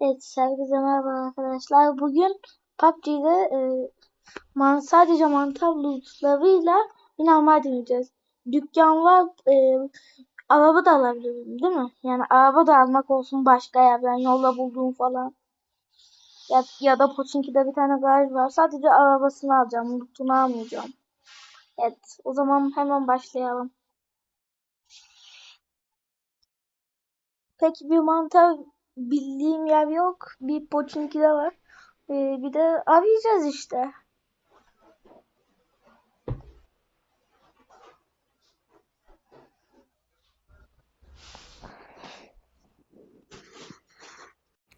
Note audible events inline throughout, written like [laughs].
Evet, herkese merhaba arkadaşlar. Bugün PUBG'de e, man sadece mantar lootlarıyla binalar deneyeceğiz. Dükkan var, e, araba da alabilirim değil mi? Yani araba da almak olsun başka yerden, yolda bulduğum falan. Ya, ya da Pochinki'de bir tane garaj var. Sadece arabasını alacağım, lootunu almayacağım. Evet, o zaman hemen başlayalım. Peki bir mantar bildiğim yer yok. Bir Pochinki'de var. Ee, bir de arayacağız işte.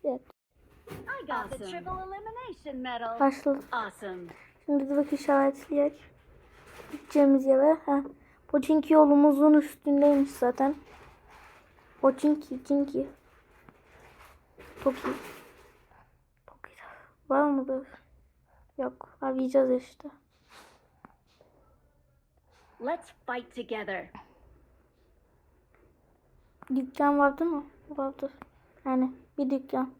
Evet, medal. başladık. Awesome. Şimdi de bak işaretleyek. Gideceğimiz yere. Ha. Pochinki yolumuzun üstündeymiş zaten. Pochinki, Kinki. Toki. Toki. Var mıdır? Yok. Arayacağız işte. Let's fight together. Dükkan vardı mı? Vardı. Yani bir dükkan.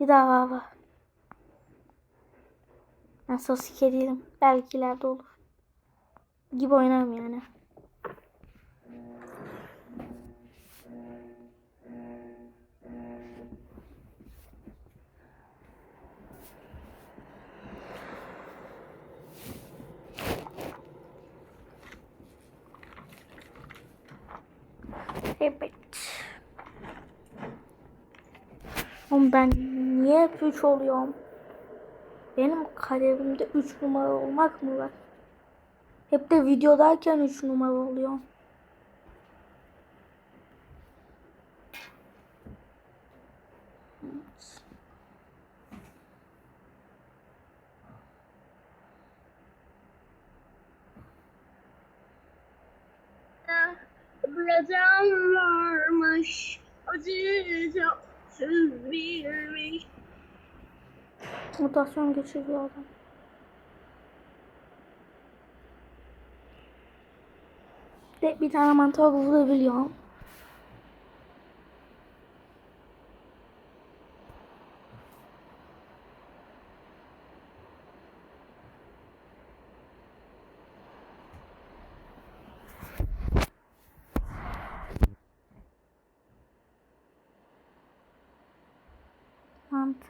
Bir daha var var. Ben sosike değilim. Belki ileride olur. Gibi oynarım yani. Evet. Oğlum ben niye hep 3 oluyorum? Benim kaderimde 3 numara olmak mı var? Hep de videodayken 3 numara oluyorum. Buradan varmış acıca söz bilmiş. Mutasyon geçiriyor adam. De bir tane mantar vurabiliyorum.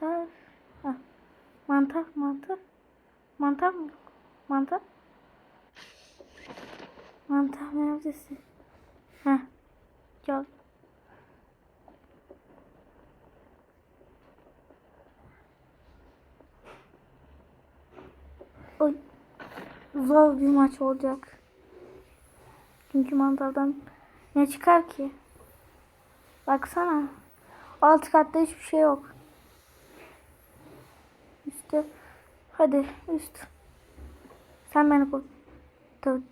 Mantar. Heh. Mantar, mantar. Mantar mı? Mantar. Mantar neredesin? Heh. Gel. Oy. Zor bir maç olacak. Çünkü mantardan ne çıkar ki? Baksana. Alt katta hiçbir şey yok. Hadi üst. Sen beni koy. Tabii.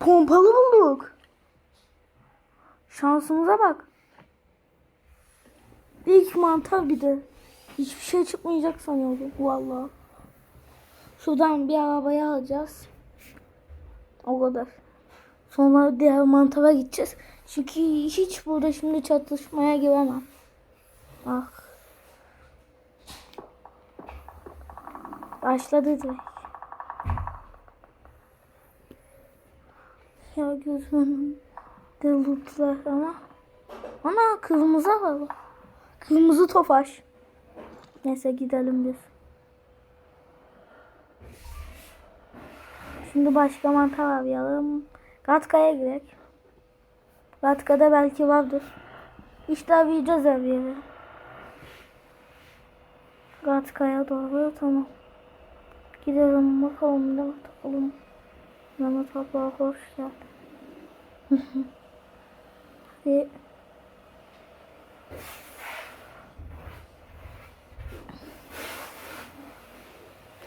Pompalı bulduk. Şansımıza bak. İlk mantar bir de. Hiçbir şey çıkmayacak sanıyordum. Vallahi. Şuradan bir arabayı alacağız. O kadar. Sonra diğer mantara gideceğiz. Çünkü hiç burada şimdi çatışmaya giremem. Ah. Başladı direkt. Ya gözümün de lootlar ama. Ana kırmızı var. bak. Kırmızı tofaş. Neyse gidelim biz. Şimdi başka mantar arayalım. Gatka'ya gidelim. Gatka'da belki vardır. İşte arayacağız her. Gatka'ya doğru tamam. Gidelim bakalım ne bakalım. Mehmet abla hoş geldin. [laughs] Hadi.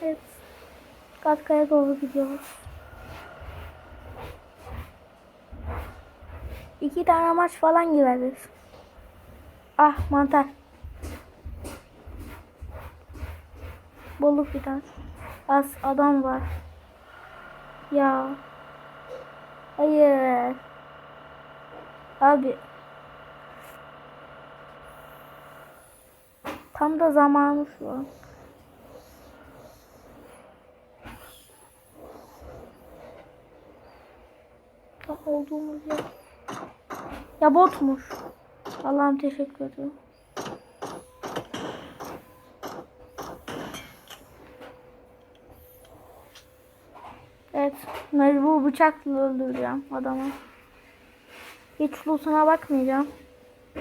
Evet. Katkaya doğru gidiyoruz. İki tane maç falan gireriz. Ah mantar. Bulduk bir tane. Az adam var. Ya. Hayır. Abi. Tam da zamanı şu an. Olduğumuz yer. Ya botmuş. Allah'ım teşekkür ederim. Evet. Mecbur bıçakla öldüreceğim adamı. Hiç flusuna bakmayacağım.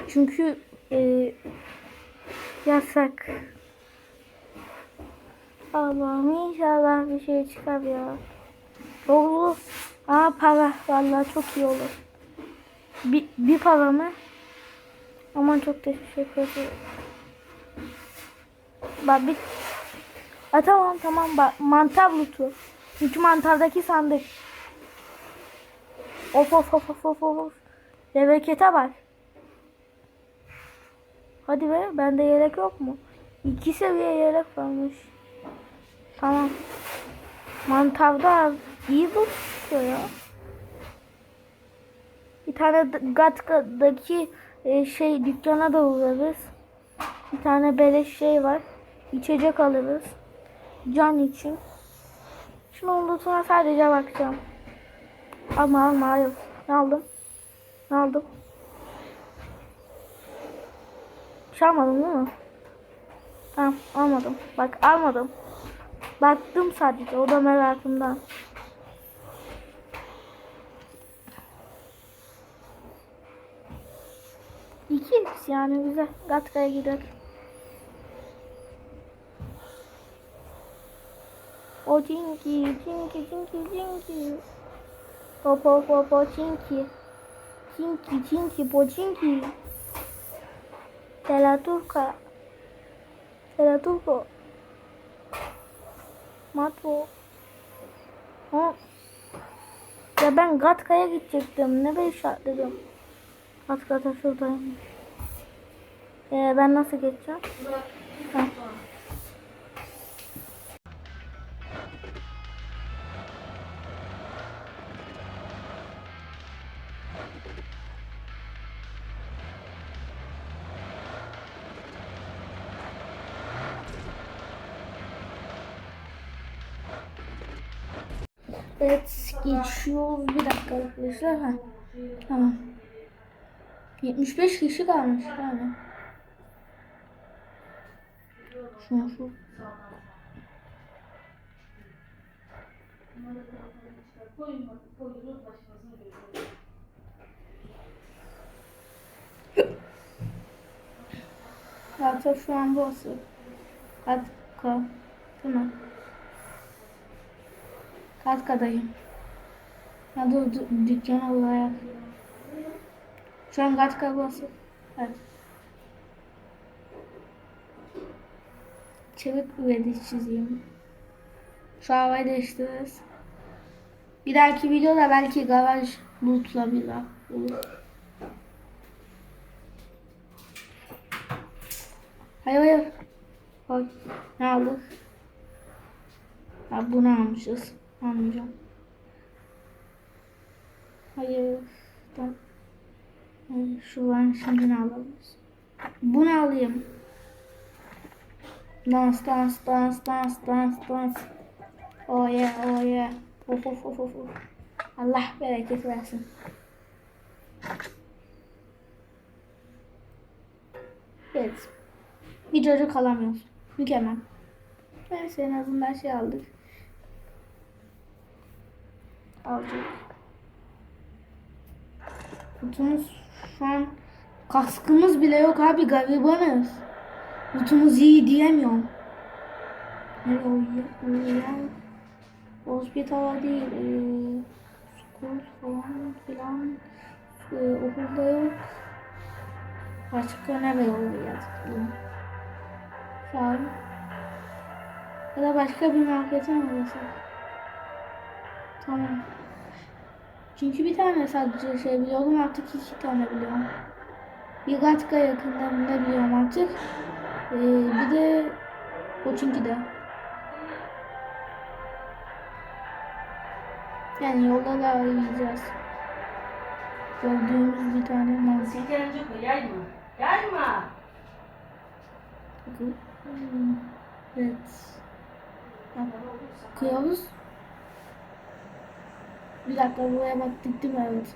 Çünkü e, yasak. Allah'ım inşallah bir şey çıkar ya. Doğru. Aa para. Vallahi çok iyi olur. Bir, bir para mı? Aman çok teşekkür ederim. Bak bir... Ha, tamam tamam bak mantar lutu. Çünkü mantardaki sandık. Of of of of of of. Berekete bak. Hadi be bende yelek yok mu? İki seviye yelek varmış. Tamam. Mantarda iyi tutuyor ya. Bir tane Gatka'daki e, şey dükkana da uğrarız. Bir tane beleş şey var. İçecek alırız. Can için. Şunun lootuna sadece bakacağım. Alma alma hayır. Ne aldım? Ne aldım? Bir şey almadım değil mi? Tamam almadım. Bak almadım. Baktım sadece. O da merakımdan. İki yani güzel. Gatka'ya gidelim. O cinki, cinki, cinki, cinki. Po po po po cinki. Cinki, cinki, po cinki. De la turca. De la turco. Matbo. Ha. Ya ben Gatka'ya gidecektim. Ne be işaretledim. Gatka'da şuradayım. Ee, ben nasıl geçeceğim? Ha. Evet geçiyoruz. Bir dakika arkadaşlar. Ha. Tamam. 75 kişi kalmış yani. Şuna şu. Zaten şu an burası. Katka. Değil mi? Katka'dayım. Ya dur, dü- dükkana uğrayak. Şu an Katka burası. Evet. Çevik üretici çizeyim. Şu havayı değiştiririz. Bir dahaki videoda belki garaj lootla bir olur. Hayır hayır. Bak ne aldık? Ha bunu almışız. Almayacağım. Hayır. Tamam. Şu an şimdi ne alabiliriz? Bunu alayım. Dans dans dans dans dans dans. Oh yeah oh yeah. Of of of. of. Allah bereket versin. Evet. Bir çocuk alamıyoruz. Mükemmel. Neyse en azından şey aldık. Aldık. Kutumuz şu an kaskımız bile yok abi garibanız. Kutumuz iyi diyemiyorum. Ne o ya? Hospitala değil. Ee, school falan filan. Ee, okulda yok. Ne böyle oluyor? Şu an. Ya da başka bir markete mi uğrasak? Tamam. Çünkü bir tane sadece şey biliyorum artık iki tane biliyorum. Bir Gatka yakınlarında biliyorum artık. Ee, bir de Koçinki'de. Yani yolda da arayacağız. Gördüğümüz bir tane manzara. Yayma. Yayma. Hmm, Evet. Kıyavuz. Bir dakika buraya baktık değil mi? Evet.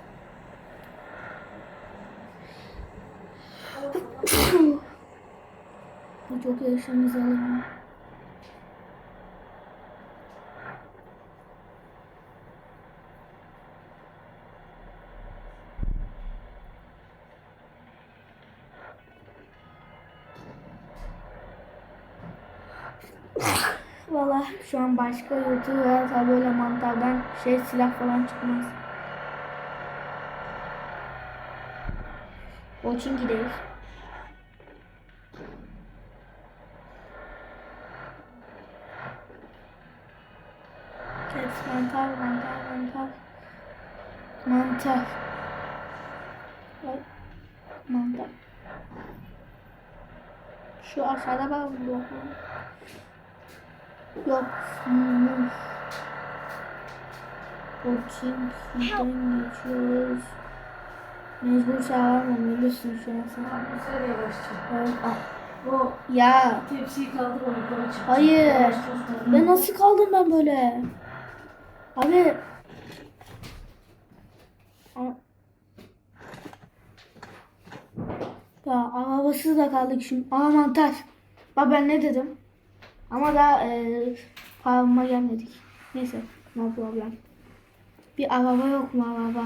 Bu çok yaşamız alalım. Şu an başka YouTube'da böyle mantardan şey silah falan çıkmaz. Çünkü değil. Evet mantar mantar mantar. Mantar. Bak, Mantar. Şu aşağıda mı bu? Yok. Hmm. Bakayım. Şuradan geçiyoruz. Mecbur çağırmam. Ölürsün şu an sen. Yavaşça. Ah. O Ya. tepsiyi kaldır onu yukarı çık. Hayır. Yavaş. Ben nasıl kaldım ben böyle? Abi. Ya arabasız da kaldık şimdi. Aa mantar. Bak ben ne dedim? Ama daha e, pahalıma gelmedik. Neyse. No problem. Bir araba yok mu araba?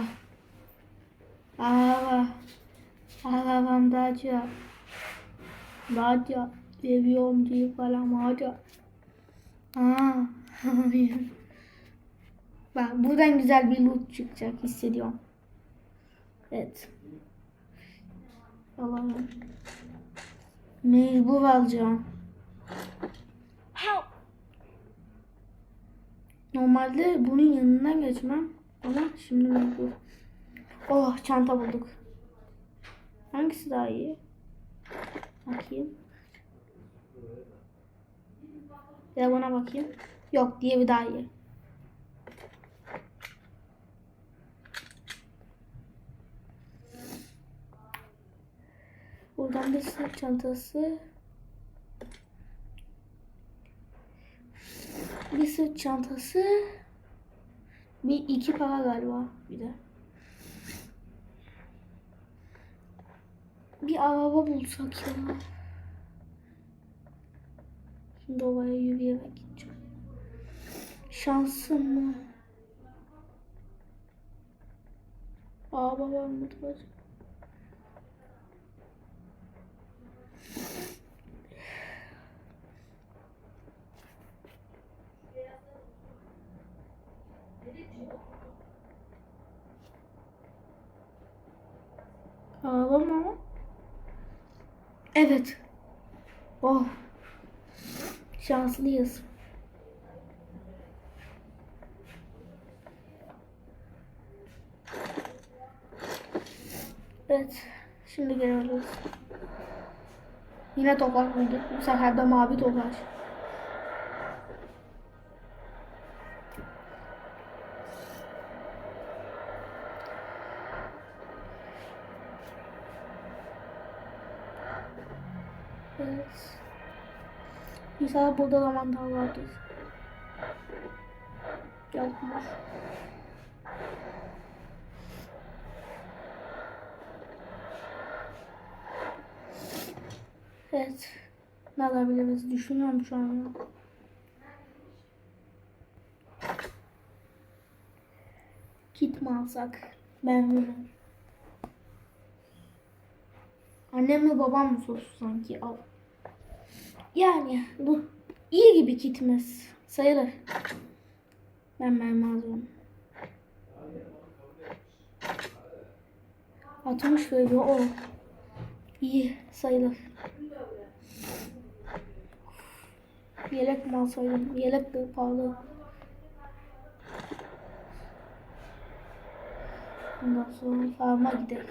Araba. Arabam Dacia. Dacia. Seviyorum diye falan [laughs] Dacia. Aa. Bak buradan güzel bir loot çıkacak hissediyorum. Evet. Alalım. Mecbur alacağım. Normalde bunun yanından geçmem. Ama şimdi mecbur. Oh çanta bulduk. Hangisi daha iyi? Bakayım. Bir de buna bakayım. Yok diğeri daha iyi. Buradan bir sırt çantası. Bir sırt çantası. Bir iki para galiba bir de. Bir araba bulsak ya. Şimdi oraya yürüyerek gideceğim. Şansım mı? Araba var mı acaba? Ağlama ama. Evet. Oh. Şanslıyız. Evet. Şimdi geliyoruz. Yine tokaç bulduk. Bu sefer de mavi tokaç. Evet. İnşallah burada da mantar vardır. Yokmuş. Evet. Ne alabiliriz? Düşünüyorum şu an. Kit mi alsak? Ben bilmiyorum. Annem mi babam mı sorsun sanki? Al. Yani bu iyi gibi kitmez. Sayılır. Ben mermi alıyorum. 60 veriyor o. İyi sayılır. Yelek mi alsaydım? Yelek de pahalı. Ondan sonra farma gidelim.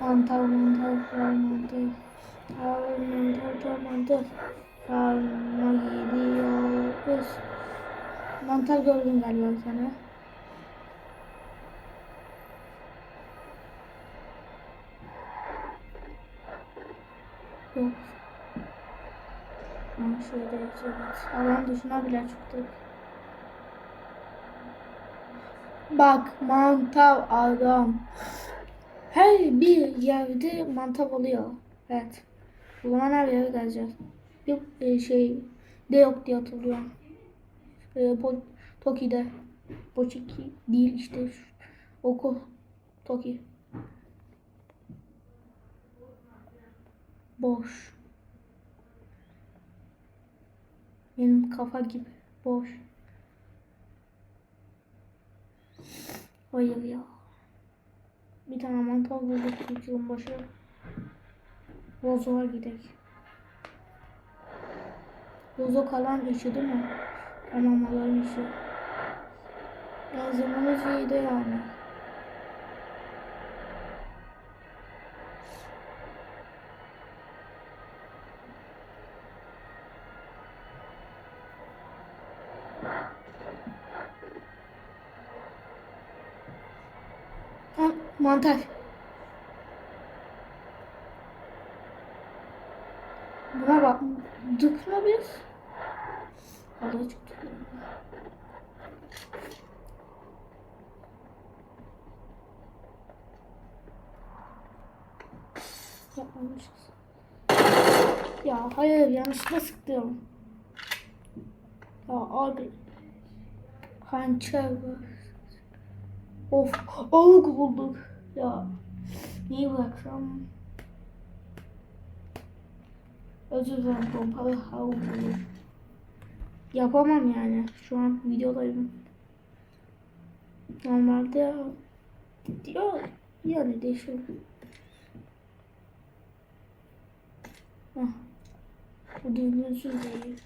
Mantar, mantar, kral mantar. Kral mantar, kral mantar. Kral gidiyoruz. Mantar gördüm galiba sana. Yok. Ama şöyle şey yapacağız. Alan dışına bile çıktık. Bak mantar adam. Her bir yerde mantav oluyor. Evet. Zaman her yere geleceğiz. Bir e, şey de yok diye hatırlıyorum. E, po, Toki'de. Poçiki değil işte. Oku. Toki. Boş. Benim kafa gibi. Boş. Hayır ya. Bir tane mantar bulduk yılın başı. Bozoğa gidelim. Bozo kalan işi değil mi? Tamam alan işi. Yazımımız iyiydi yani. Mantar. Buna bak. Dık mı biz? Allah çıktı. Yapmamışız. Ya hayır yanlışlıkla sıktım. Ya abi. Hançer var. Of avuk bulduk. Ya neyi bıraksam? Özür dilerim pompalı bulduk. Yapamam yani. Şu an videodayım. Normalde diyor yani değişiyor. Hah. Bu düğmesiz değil.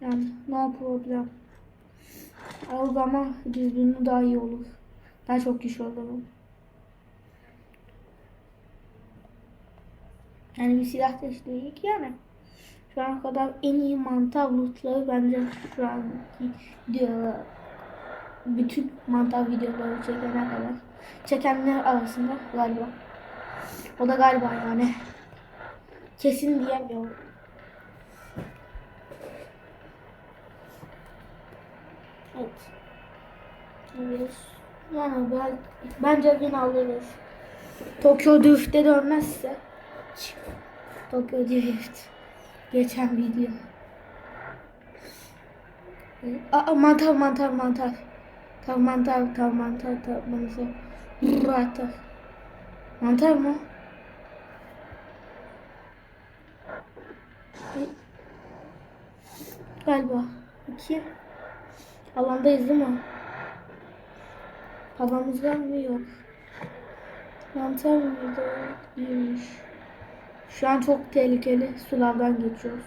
Yani no problem. O zaman düzgünlüğü daha iyi olur. Daha çok kişi olurum. Yani bir silah değiştirdik yani. Şu ana kadar en iyi mantar lootları bence şu anki videolar. Bütün mantar videoları çekene kadar. Çekenler arasında galiba. O da galiba yani. Kesin diyemiyorum. Evet. Evet. Yani ben, bence yine alırız. Tokyo Drift'e dönmezse. Tokyo Drift. Geçen video. Aa, mantar mantar mantar. Tav mantar tav mantar tav mantar. Mantar. Mantar mı? Galiba. İki. Alandayız değil mi? Havamız var mı? Yok. Mantar mıydı? Değilmiş. Şu an çok tehlikeli sulardan geçiyoruz.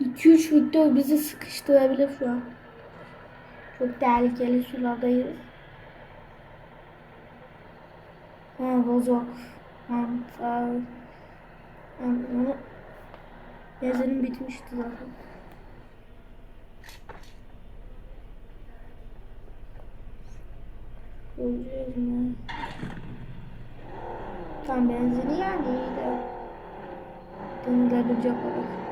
2-3 video bizi sıkıştırabilir şu an. Çok tehlikeli sulardayız. Ha bozok. Mantar. Yazının bitmişti zaten. Göreceğiz mi? Tam benzini yani iyi de. Denilebilecek olarak.